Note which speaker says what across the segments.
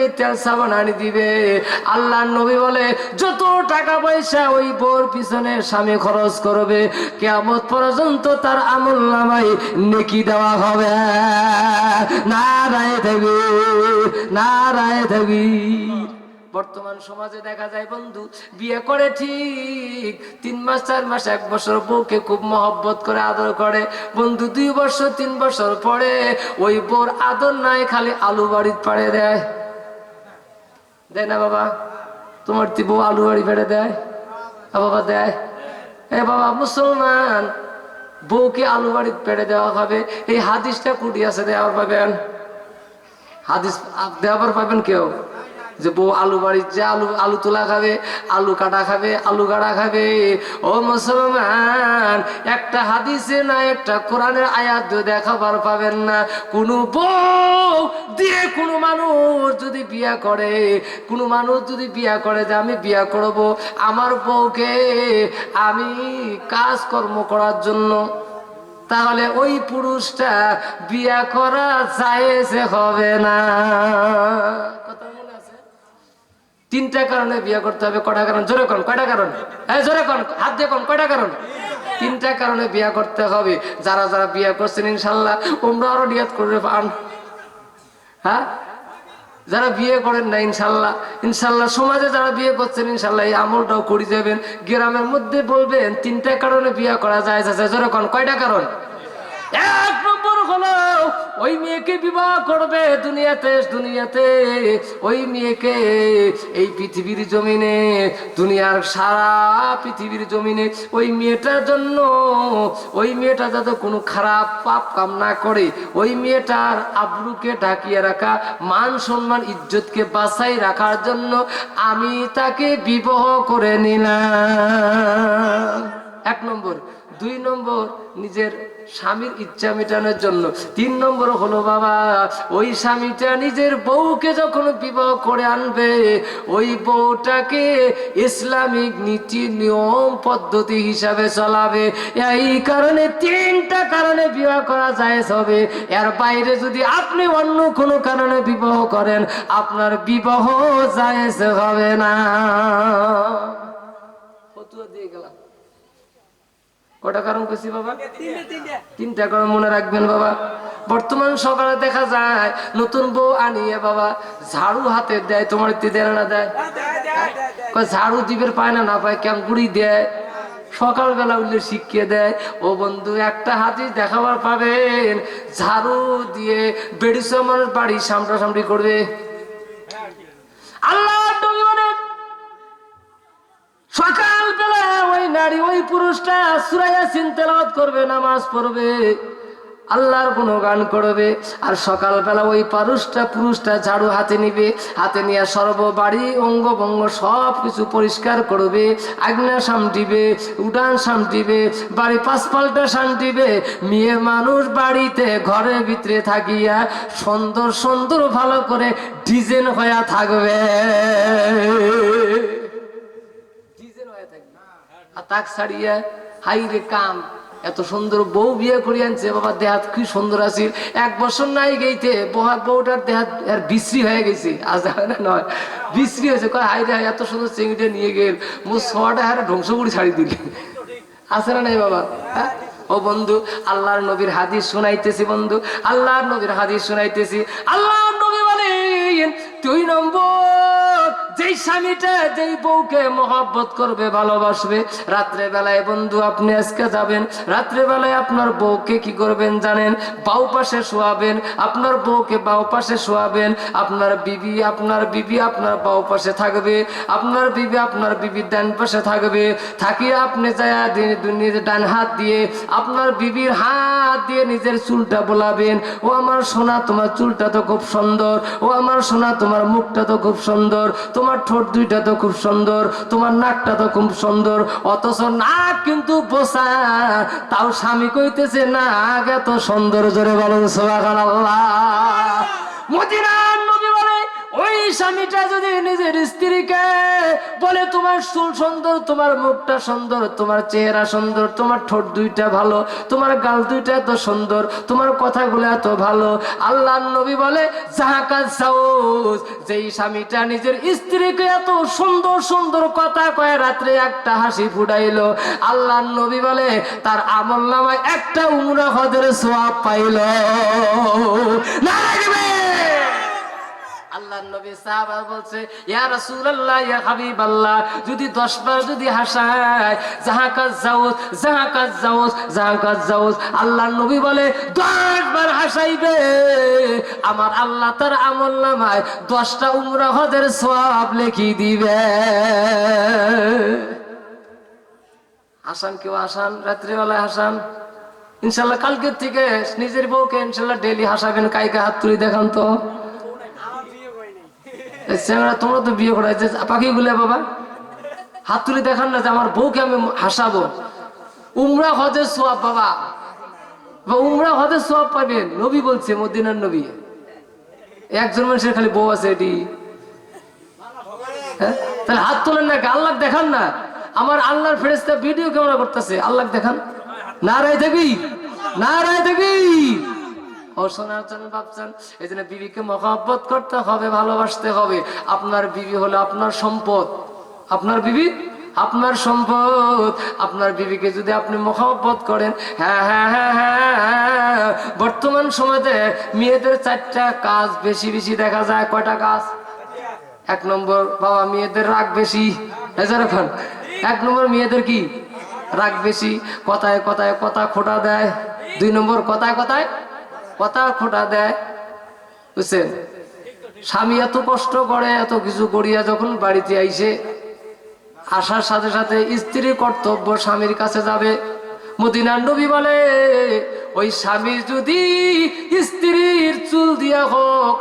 Speaker 1: দিবে তেল সাবান আনি দিবে। আল্লাহ নবী বলে, যত টাকা পয়সা ওই বোর পিছনে স্বামী খরচ করবে কেমন পর্যন্ত তার আমল নামাই নেকি দেওয়া হবে। না রায় থাকবি না রায় থাকবি বর্তমান সমাজে দেখা যায়, বন্ধু, বিয়ে করে ঠিক তিন মাস, চার মাস, এক বছর বউকে খুব মহব্বত করে আদর করে। বন্ধু, দুই বছর, তিন বছর পরে ওই বোর আদর নাই, খালি আলু বাড়ির পাড়ে দেয়। দেয় না বাবা, তোমার তি আলু বাড়ি ফেড়ে দেয়। বাবা, দেয়। এ বাবা, মুসলমান, বউকে আলু বাড়ি পেড়ে দেওয়া হবে। এই হাদিসটা কুটি আছে, দেওয়ার পাবেন। হাদিস দেওয়ার পাবেন কেউ? যে বউ আলু বাড়ির যে আলু আলু তোলা খাবে, আলু কাটা খাবে, আলু গাড়া খাবে। ও মুসলমান, একটা হাদিসে না, একটা কোরআনের আয়াত দেখাবার পাবেন না। কোনো বউ দিয়ে কোনো মানুষ যদি বিয়া করে, কোনো মানুষ যদি বিয়া করে যে আমি বিয়া করব, আমার বউকে আমি কাজকর্ম করার জন্য। তাহলে ওই পুরুষটা বিয়া করা চাইছে হবে না? তিনটা কারণে বিয়ে করতে হবে কটা কারণ? জোরে কোন, কয়টা কারণ? হ্যাঁ জোরে কোন, হাত দিয়ে কোন, কয়টা কারণ? তিনটা কারণে বিয়ে করতে হবে। যারা যারা বিয়ে করছেন ইনশাল্লাহ তোমরা আরও নিয়াত করে পান হ্যাঁ? যারা বিয়ে করেন না ইনশাল্লাহ ইনশাল্লাহ সমাজে যারা বিয়ে করছেন ইনশাল্লাহ এই আমলটাও করে যাবেন। গ্রামের মধ্যে বলবেন, তিনটা কারণে বিয়ে করা যায় আছে যেরকম কয়টা কারণ? এক হলো, ওই মেয়েকে বিবাহ করবে দুনিয়াতে দুনিয়াতে। ওই মেয়েকে এই পৃথিবীর জমিনে, দুনিয়ার সারা পৃথিবীর জমিনে ওই মেয়েটার জন্য, ওই মেয়েটা যাতে কোনো খারাপ পাপ কাম না করে, ওই মেয়েটার আব্রুকে ঢাকিয়ে রাখা, মান সম্মান, ইজ্জতকে বাঁচাই রাখার জন্য আমি তাকে বিবাহ করে নিলাম। এক নম্বর। দুই নম্বর, নিজের স্বামীর ইচ্ছা মেটানোর জন্য। তিন নম্বর হলো, বাবা, ওই স্বামীটা নিজের বউকে যখন বিবাহ করে আনবে, ওই বউটাকে ইসলামিক নীতি, নিয়ম, পদ্ধতি হিসাবে চলাবে। এই কারণে তিনটা কারণে বিবাহ করা যায় হবে। এর বাইরে যদি আপনি অন্য কোনো কারণে বিবাহ করেন, আপনার বিবাহ জায়েজ হবে না। ফতুয়া দিয়ে গেলাম। কটা কারণ কইছি বাবা? তিনটা কারণ মনে রাখবেন বাবা। বর্তমান সকালে দেখা যায় নতুন বউ আনিয়ে বাবা ঝাড়ু হাতে দেয় তোমার না দেয়? ঝাড়ু দিবের পায় না না পায় কেমন গুড়ি দেয়? সকালবেলা উঠলে শিখিয়ে দেয় ও বন্ধু একটা হাতি দেখাবার পাবেন। ঝাড়ু দিয়ে বেড়িস মানুষ বাড়ি সামটাসামটি করবে। আল্লাহ নারী ওই পুরুষটা সুরাইয়া তেলাওয়াত করবে, নামাজ পড়বে, আল্লাহর গুণগান করবে, আর সকালবেলা ওই পুরুষটা পুরুষটা ঝাড়ু হাতে নিবে, হাতে নিয়ে সর্ববাড়ি অঙ্গ ভঙ্গ সব কিছু পরিষ্কার করবে আগ্না সামটিবে উডান সামটিবে বাড়ি পাঁচপাল্টা সামটিবে মেয়ে মানুষ বাড়িতে, ঘরের ভিতরে থাকিয়া সুন্দর সুন্দর ভালো করে ডিজাইন হইয়া থাকবে। তাক ছাড়িয়া, হাই রে কাম, এত সুন্দর বউ বিয়ে করে আনছে, বাবা, দেহাত কি সুন্দর আছিল এক বছর নাই গেইতে বহা বউটার দেহাত আর বিশ্রী হয়ে গেছে। আজ না নয়, বিশ্রী হয়েছে। কয়, হাই রে এত সুন্দর চিংড়িটা নিয়ে গেল। মো ছটা হারে ধ্বংস করে ছাড়ি দিলি। আছে না নাই, বাবা? হ্যাঁ? ও বন্ধু, আল্লাহর নবীর হাদিস শোনাইতেছি বন্ধু, আল্লাহর নবীর হাদিস শোনাইতেছি। আল্লাহর নবী বলেন, দুই নম্বর যেই স্বামীটা যেই বউকে মহব্বত করবে, ভালোবাসবে রাত্রে বেলায় বন্ধু আপনি আজকে যাবেন রাত্রে বেলায় আপনার বউকে কি করবেন জানেন? বাউ পাশে শোয়াবেন, আপনার বউকে বাউ পাশে শোয়াবেন, আপনার বিবি আপনার বিবি আপনার বাউ পাশে থাকবে, আপনার বিবি আপনার বিবির ডান পাশে থাকবে, থাকিয়ে আপনি যায় নিজের ডান হাত দিয়ে আপনার বিবির হাত দিয়ে নিজের চুলটা বোলাবেন। ও আমার সোনা, তোমার চুলটা তো খুব সুন্দর, ও আমার সোনা, তোমার মুখটা তো খুব সুন্দর, তোমার ঠোঁট দুইটা তো খুব সুন্দর, তোমার নাকটা তো খুব সুন্দর, অথচ নাক কিন্তু বোসা। তাও স্বামী কইতেছে, নাক এত সুন্দর, জোরে বলেন সোহাগান আল্লাহ ওই স্বামীটা যদি নিজের স্ত্রীকে বলে, তোমার চুল সুন্দর, তোমার মুখটা সুন্দর, তোমার চেহারা সুন্দর, তোমার ঠোঁট দুইটা ভালো, তোমার গাল দুইটা এত সুন্দর, তোমার কথাগুলো এত ভালো। আল্লাহ নবী বলে সাউস যেই স্বামীটা নিজের স্ত্রীকে এত সুন্দর সুন্দর কথা কয় রাত্রে একটা হাসি ফুটাইলো। আল্লাহ নবী বলে, তার আমল নামায় একটা উমরা হদের সোয়াব পাইল। না লাগবে! আল্লাহ নবী সাহাবা বলছে, ইয়া রাসূলুল্লাহ, ইয়া হাবিবাল্লাহ, যদি 10 বার যদি হাসায় জাহাকাত জাউজ জাহাকাত জাউজ জাহাকাত জাউজ আল্লাহ নবী বলে 10 বার হাসাইবে। আমার আল্লাহ তার আমল নামায় 10টা উমরা হজের সওয়াব লিখি দিবে। হাসান কেউ হাসান? রাত্রিবেলায় হাসান? ইনশাল্লাহ কালকের থেকে নিজের বউকে ইনশাল্লাহ ডেলি হাসাবেন, কাইকে হাত তুলি দেখান তো। এই তোমরা তো বিয়ে করাইছে পাখি গুলে বাবা। হাত তুলে দেখান না যে আমার বউকে আমি হাসাবো। উমরা হজের সোয়াব বাবা। বা উমরা হজের সোয়াব পাবেন নবী বলছে মদিনার নবী। একজন মানুষের খালি বউ আছে এটি। হ্যাঁ? তাহলে হাত তোলেন না আল্লাহ দেখান না। আমার আল্লাহর ফেরেস্তা ভিডিও ক্যামেরা করতেছে, আল্লাহ দেখান। না রায় দেবী না রায় দেবী। শোনার ভাবছেন এই জন্য বিবিকে মহাব্বত করতে হবে, ভালোবাসতে হবে। আপনার বিবি হলো আপনার সম্পদ। আপনার বিবি? আপনার সম্পদ। আপনার বিবিকে যদি আপনি মহাব্বত করেন হ্যাঁ হ্যাঁ হ্যাঁ হ্যাঁ। বর্তমান সমাজে মেয়েদের চারটা কাজ বেশি বেশি দেখা যায়। কয়টা কাজ? এক নম্বর, বাবা, মেয়েদের রাগ বেশি। এছাড়া খান এক নম্বর মেয়েদের কি? রাগ বেশি। কথায় কথায় কথা খোটা দেয়। দুই নম্বর, কথায় কথায় কথা খোটা দেয়। বুঝছেন? স্বামী এত কষ্ট করে, এত কিছু করিয়া যখন বাড়িতে আইসে, আসার সাথে সাথে স্ত্রীর কর্তব্য স্বামীর কাছে যাবে। মদিনার বলে, ওই স্বামীর যদি স্ত্রীর চুল দিয়া হোক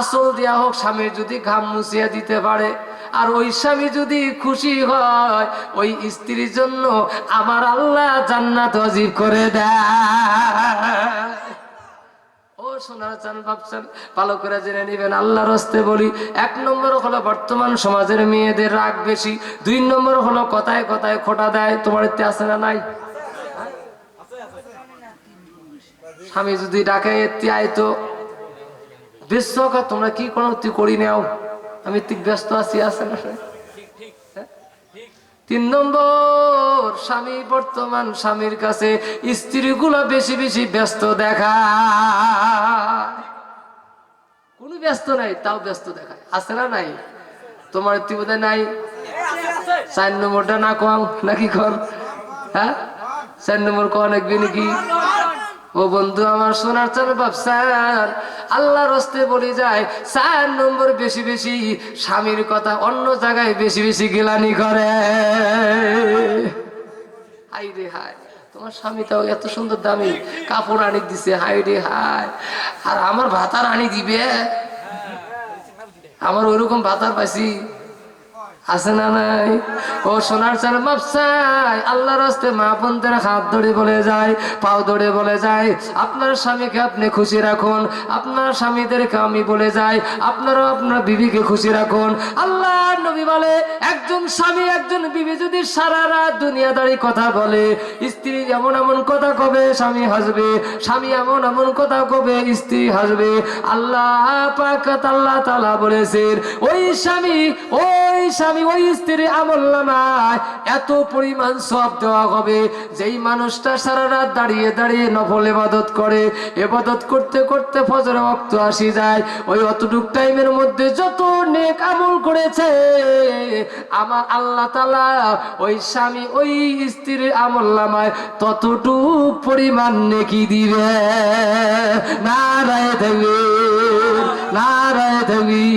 Speaker 1: আসল দিয়া হোক স্বামীর যদি ঘাম মুছিয়া দিতে পারে, আর ওই স্বামী যদি খুশি হয়, ওই স্ত্রীর জন্য আমার আল্লাহ জান্নাত অজীব করে দেয়। করে সমাজের মেয়েদের রাগ দুই কথায় কথায় খোটা তোমার আছে না নাই? স্বামী যদি ডাকে, এতে আইতো ব্যস্ত তোমরা কি কোনো তুই করি নাও? আমি ঠিক ব্যস্ত আছি, আছে না হ্যাঁ? তিন নম্বর, স্বামী বর্তমান স্বামীর কাছে স্ত্রীগুলো বেশি বেশি ব্যস্ত দেখা। কোনো ব্যস্ত নাই, তাও ব্যস্ত দেখা আছে না নাই? তোমার বোধহয় নাই? চার নম্বরটা না কম নাকি কম হ্যাঁ? চার নম্বর কম একবি নাকি? ও বন্ধু আমার সোনার চাল বাপসার আল্লাহর হস্তে বলি যায়, চার নম্বর বেশি বেশি স্বামীর কথা অন্য জায়গায় বেশি বেশি গেলানি করে। হাই রে হাই, তোমার স্বামী তাও এত সুন্দর দামি কাপড় আনি দিছে, হাই রে হাই। আর আমার ভাতার আনি দিবে? আমার ওইরকম ভাতার পাইছি। আছে না নাই? ও সোনার চাল মাপসাই আল্লাহর রাস্তে মা বোনদের হাত ধরে বলে যায়, পাও ধরে বলে যায়, আপনার স্বামীকে আপনি খুশি রাখুন, আপনার স্বামীদেরকে আমি বলে যাই, আপনারাও আপনার বিবিকে খুশি রাখুন। আল্লাহ নবী বলে, একজন স্বামী, একজন বিবি যদি সারা রাত দুনিয়াদারি কথা বলে, স্ত্রী এমন এমন কথা কবে স্বামী হাসবে? স্বামী এমন এমন কথা কবে স্ত্রী হাসবে? আল্লাহ পাক আল্লাহ তালা বলেছেন, ওই স্বামী ওই স্বামী ওই স্ত্রীর আমল নামায় এত পরিমাণ সব দেওয়া হবে। যেই মানুষটা সারা রাত দাঁড়িয়ে দাঁড়িয়ে নফল এবাদত করে এবাদত করতে করতে ফজর রক্ত আসি যায়, ওই অতটুক টাইমের মধ্যে যত নেক আমল করেছে, আমার আল্লাহ তালা ওই স্বামী ওই স্ত্রীর আমল নামায় ততটুক পরিমাণ নেকি দিবে। নারায় দেবে নারায় দেবী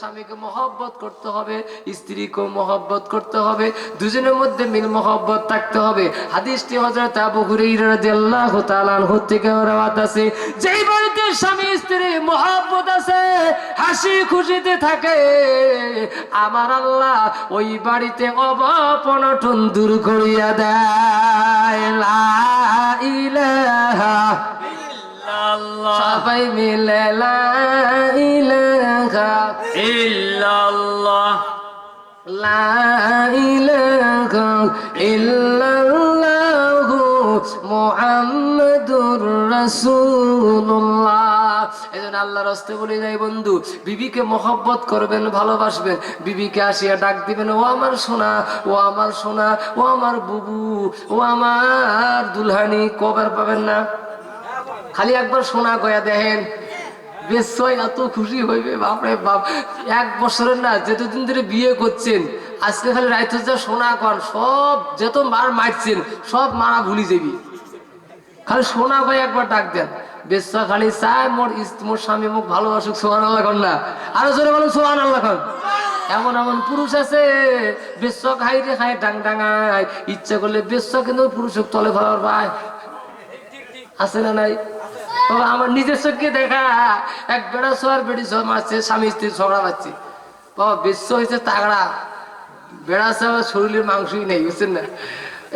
Speaker 1: স্বামীকে মহব্বত করতে হবে স্ত্রীকে মহব্বত করতে হবে, দুজনের মধ্যে মিল মহব্বত থাকতে হবে। হাদিসটি হযরত আবু হুরায়রা রাদিয়াল্লাহু তাআলা আনহু থেকে রওয়াত আছে। যেই বাড়িতে স্বামী, স্ত্রী মহব্বত আছে, হাসি খুশিতে থাকে, আমার আল্লাহ ওই বাড়িতে অবাপনটন দূর করিয়া দেয়, লা ইলাহা সবাই মিলে লা ইলাহা
Speaker 2: ইল্লাল্লাহ।
Speaker 1: লা ইলাহা ইল্লাল্লাহু মুহাম্মাদুর রাসূলুল্লাহ। এজন্য আল্লাহর রাস্তে বলে যাই বন্ধু বিবিকে মহব্বত করবেন ভালোবাসবেন। বিবিকে আসিয়া ডাক দিবেন ও আমার সোনা ও আমার সোনা ও আমার বুবু ও আমার দুলহানি কবার পাবেন না? খালি একবার সোনা গয়া দেখেন। বেশ ছয় এত খুশি হইবে, বাপরে বাপ। এক বছরের না, যতদিন ধরে বিয়ে করছেন, আজকে খালি রাইতে যা সোনা কর সব যত মার মারছেন, সব মারা ভুলি যাবি। খালি সোনা ভাই একবার ডাক দেন। বেশ খালি চায় মোর মোর স্বামী মুখ ভালোবাসুক সোহান আল্লাহ কর না। আরও জোরে বলুন সোহান আল্লাহ কর এমন এমন পুরুষ আছে বেশ খাই রে খাই, ডাং ডাঙায়। ইচ্ছা করলে বেশ কিন্তু পুরুষ তলে ফেলার পায় আছে না নাই? বাবা আমার নিজের দেখা এক বেড়া বেড়ি মারছে, স্বামী পাচ্ছে বাবা বিশ্ব হয়েছে তাগড়া। বেড়া শরীরের মাংসই নেই, বুঝছেন না?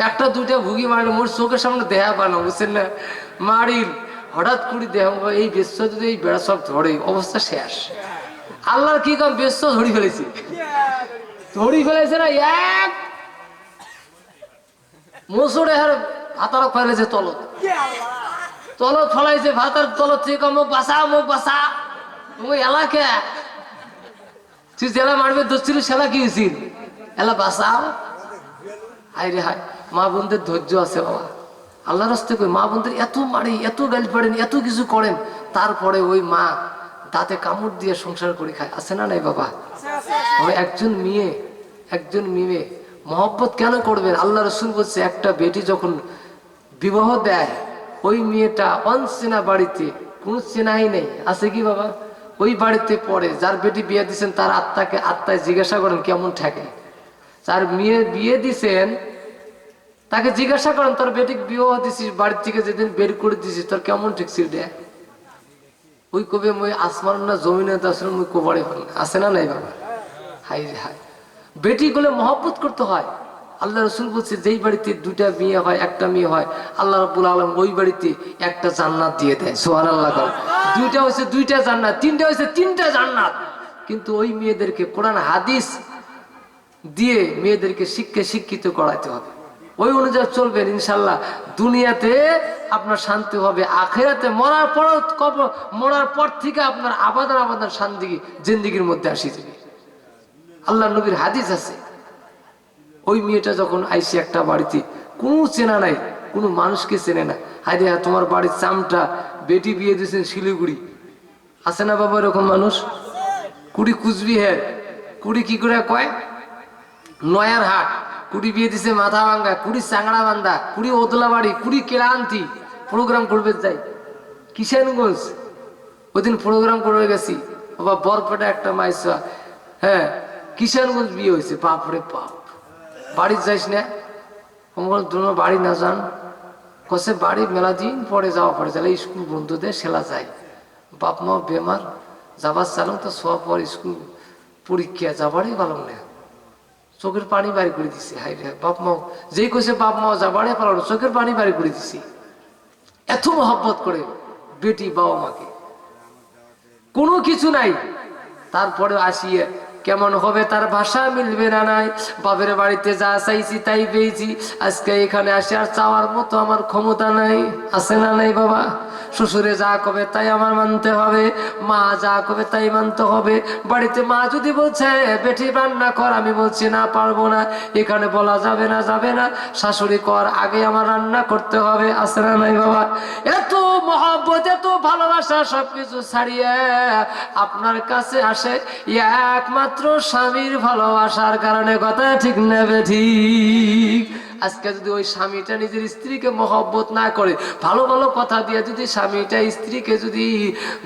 Speaker 1: একটা ভুগি মারলে, মোর চোখের সামনে দেহা বুঝছেন না? মারির হঠাৎ করে দেহ এই বিশ্ব যদি এই বেড়া সব ধরে, অবস্থা শেষ। আল্লাহর কি কম, বিশ্ব ধরি ফেলেছি। ধরি ফেলেছে না, এক মুসুরে হার ফেলেছে তলত। তলত ফলাইছে ভাতার থেকে মুখ বাসা মুখ বাসা মুখ এলাকে তুই জেলা মারবে দোষছিল সেলা কি হয়েছিল এলা বাসাও হাই রে হাই মা বোনদের ধৈর্য আছে বাবা। আল্লাহ রাস্তে কই, মা বোনদের এত মারি, এত গালি পাড়েন এত কিছু করেন। তারপরে ওই মা দাঁতে কামড় দিয়ে সংসার করে খায়। আছে না নাই বাবা? ওই একজন মেয়ে একজন মেয়ে। মহব্বত কেন করবেন? আল্লাহ রসুল বলছে, একটা বেটি যখন বিবাহ দেয় ওই মেয়েটা অনচেনা বাড়িতে, কোনো চেনাই নেই। আছে কি বাবা? ওই বাড়িতে পড়ে, যার বেটি বিয়ে দিচ্ছেন তার আত্মাকে আত্মায় জিজ্ঞাসা করেন, কেমন থাকে যার মেয়ে বিয়ে দিছেন তাকে জিজ্ঞাসা করেন, তোর বেটি বিবাহ দিছিস বাড়ির থেকে যেদিন বের করে দিছিস তোর কেমন ঠেকছিল রে? ওই কবে, মই আসমান না জমিনে আসলে মই কোবারে হল আছে না নাই বাবা? হাই হাই বেটি গুলো মহব্বত করতে হয়। আল্লাহ রসুল বলছে, যেই বাড়িতে দুইটা মেয়ে হয়, একটা মেয়ে হয়, আল্লাহ রবুল আলম ওই বাড়িতে একটা জান্নাত দিয়ে দেয় সোহান আল্লাহ দুইটা হয়েছে দুইটা জান্নাত, তিনটা হয়েছে তিনটা জান্নাত। কিন্তু ওই মেয়েদেরকে কোরআন, হাদিস দিয়ে মেয়েদেরকে শিক্ষা শিক্ষিত করাইতে হবে। ওই অনুযায়ী চলবেন ইনশাল্লাহ দুনিয়াতে আপনার শান্তি হবে, আখেরাতে মরার পর মরার পর থেকে আপনার আবাদান আবাদান শান্তি, জিন্দিগির মধ্যে আসি যাবে। আল্লাহ নবীর হাদিস আছে। ওই মেয়েটা যখন আইসে একটা বাড়িতে, কোনো চেনা নাই, কোনো মানুষকে চেনে না। হাই দেখা তোমার বাড়ির চামটা, বেটি বিয়ে দিয়েছেন শিলিগুড়ি। আছে না বাবা এরকম মানুষ? কুড়ি কুচবিহার কুড়ি কি করে কয়? নয়ার হাট। কুড়ি বিয়ে দিছে মাথা ভাঙ্গা, কুড়ি চাংড়া বান্ধা কুড়ি ওদলা বাড়ি, কুড়ি কেরান্তি প্রোগ্রাম করবে যাই। কিষানগঞ্জ। ওদিন প্রোগ্রাম করে গেছি। বাবা বরপেটা একটা মাইসা। হ্যাঁ কিষানগঞ্জ বিয়ে হয়েছে, বাপরে বাপ। বাড়ি যাইস না? আমার বাড়ি না যান। কসে বাড়ি মেলা দিন পরে যাওয়া পড়ে তাহলে স্কুল বন্ধুদের সেলা যায়। বাপ মা বেমার, যাবার চালাম তো সব পর স্কুল পরীক্ষা যাবারই পালাম না। চোখের পানি বাড়ি করে দিছি হাই রে, বাপ মা, যেই কইছে বাপ মা যাবারে পালাম চোখের পানি বাড়ি করে দিছি। এত মহব্বত করে বেটি বাবা মাকে। কোনো কিছু নাই। তারপরে আসিয়ে কেমন হবে তার ভাষা মিলবে না নাই? বাপের বাড়িতে যা চাইছি তাই পেয়েছি। আজকে এখানে আসে আর চাওয়ার মতো আমার ক্ষমতা নাই। আছে না নাই বাবা? শ্বশুরে যা কবে তাই আমার মানতে হবে। মা যা কবে তাই মানতে হবে। বাড়িতে মা যদি বলছে বেটি রান্না কর আমি বলছি, না, পারব না। এখানে বলা যাবে না যাবে না। শাশুড়ি কর, আগে আমার রান্না করতে হবে। আছে না নাই বাবা? এত মহব্বত, এত ভালোবাসা সবকিছু ছাড়িয়ে আপনার কাছে আসে। একমাত্র স্বামীর ভালোবাসার কারণে কথা ঠিক নেবে ঠিক। আজকে যদি ওই স্বামীটা নিজের স্ত্রীকে মহব্বত না করে, ভালো ভালো কথা দিয়ে যদি স্বামীটা স্ত্রীকে যদি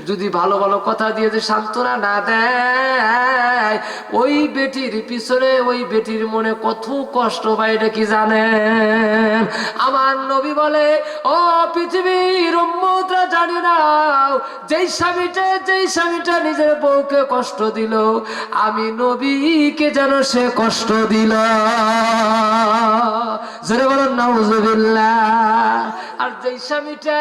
Speaker 1: যদি ভালো ভালো কথা দিয়ে যদি সান্ত্বনা না দেয়, ওই বেটির পিছনে ওই বেটির মনে কত কষ্ট পায় এটা কি জানেন? আমার নবী বলে, ও পৃথিবীর উম্মতরা জানি নাও যেই স্বামীটা যেই স্বামীটা নিজের বউকে কষ্ট দিল, আমি নবীকে যেন সে কষ্ট দিল। জোরে বলুন নাউজুবিল্লাহ আর যেই স্বামীটা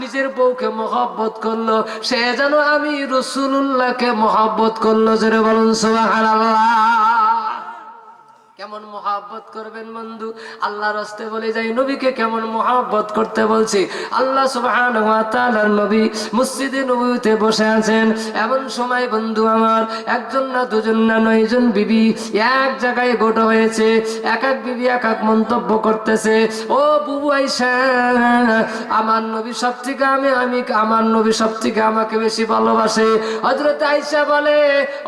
Speaker 1: নিজের বউকে মহব্বত করল, সে যেন আমি রসুল্লাহকে মহব্বত করল, জোরে বলুন, সুবহানাল্লাহ। কেমন মহাব্বত করবেন বন্ধু? আল্লাহ রাস্তে বলে যাই, নবীকে কেমন মহাব্বত করতে বলছি? আল্লাহ নবী মসজিদে নবীতে বসে আছেন। এমন সময় বন্ধু আমার, একজন না দুজন না নয়জন বিবি এক জায়গায় গোটো হয়েছে। এক এক বিবি এক এক মন্তব্য করতেছে, ও বুবু আইসা আমার নবী সব থেকে আমি আমি, আমার নবী সব থেকে আমাকে বেশি ভালোবাসে। হজরত আইসা বলে,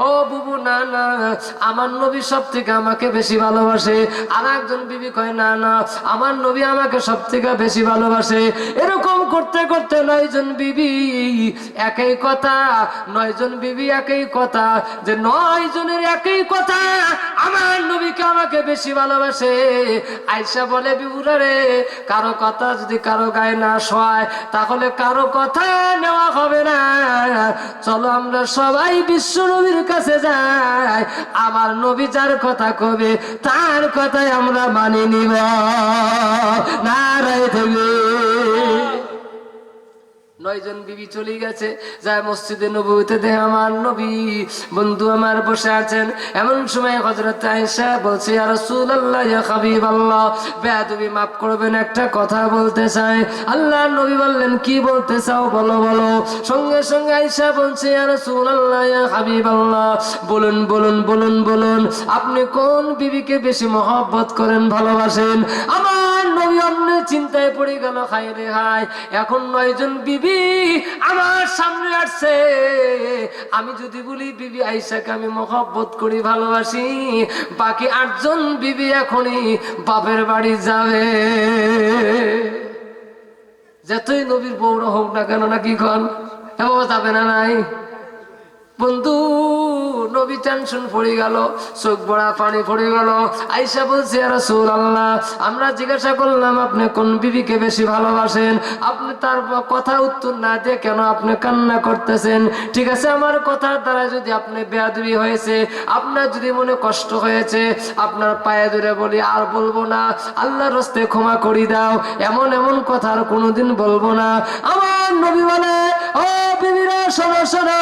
Speaker 1: ও বুবু, না না, আমার নবী সব থেকে আমাকে বেশি ভালোবাসে, আর একজন বিবি কয়, না না, আমার নবী আমাকে সব থেকে বেশি ভালোবাসে। এরকম করতে করতে নয়জন বিবি একই কথা, নয়জন বিবি একই কথা, যে নয় জনের একই কথা, আমার নবীকে আমাকে বেশি ভালোবাসে। আয়সা বলে, বিবুরা রে, কারও কথা যদি কারও গায়ে না শোয় তাহলে কারও কথা নেওয়া হবে না। চলো আমরা সবাই বিশ্ব নবীর কাছে যাই। আমার নবী যার কথা কবে তার কথাই আমরা মানি নিব। নারায় থেকে নয়জন বিবি চলে গেছে, যায় মসজিদে নবীতে দেহ আমার নবী। বন্ধু আমার বসে আছেন, এমন সময় হজরত আয়েশা বলছে আর রাসূল আল্লাহ হাবিব আল্লাহ বেয়াদবি মাফ করবেন, একটা কথা বলতে চাই। আল্লাহ নবী বললেন, কি বলতে চাও বলো বলো। সঙ্গে সঙ্গে আয়েশা বলছে আর রাসূল আল্লাহ হাবিব আল্লাহ বলুন বলুন বলুন বলুন, আপনি কোন বিবিকে বেশি মহব্বত করেন, ভালোবাসেন? আমার নবী অন্য চিন্তায় পড়ে গেল হাই রে হাই এখন নয়জন বিবি আমার সামনে আসছে। আমি যদি বলি, বিবি আইসাকে আমি মহব্বত করি, ভালোবাসি। বাকি আটজন বিবি এখনই বাপের বাড়ি যাবে। যতই নবীর বৌড় হোক না কেন, নাকি কন এবার যাবে না নাই? বন্ধু নবী টেনশন পড়ে গেল, চোখ বড়া পানি পড়ে গেল। আইসা বলছে রাসূল আল্লাহ আমরা জিজ্ঞাসা করলাম, আপনি কোন বিবিকে বেশি ভালোবাসেন? আপনি তার কথা উত্তর না দিয়ে, কেন আপনি কান্না করতেছেন? ঠিক আছে, আমার কথার দ্বারা যদি আপনি বেয়াদবি হয়েছে, আপনার যদি মনে কষ্ট হয়েছে, আপনার পায়ে ধরে বলি, আর বলব না, আল্লাহর রস্তে ক্ষমা করি দাও। এমন এমন কথা আর কোনোদিন বলব না। আমার নবী বলে, ও বিবিরা, শোনো শোনো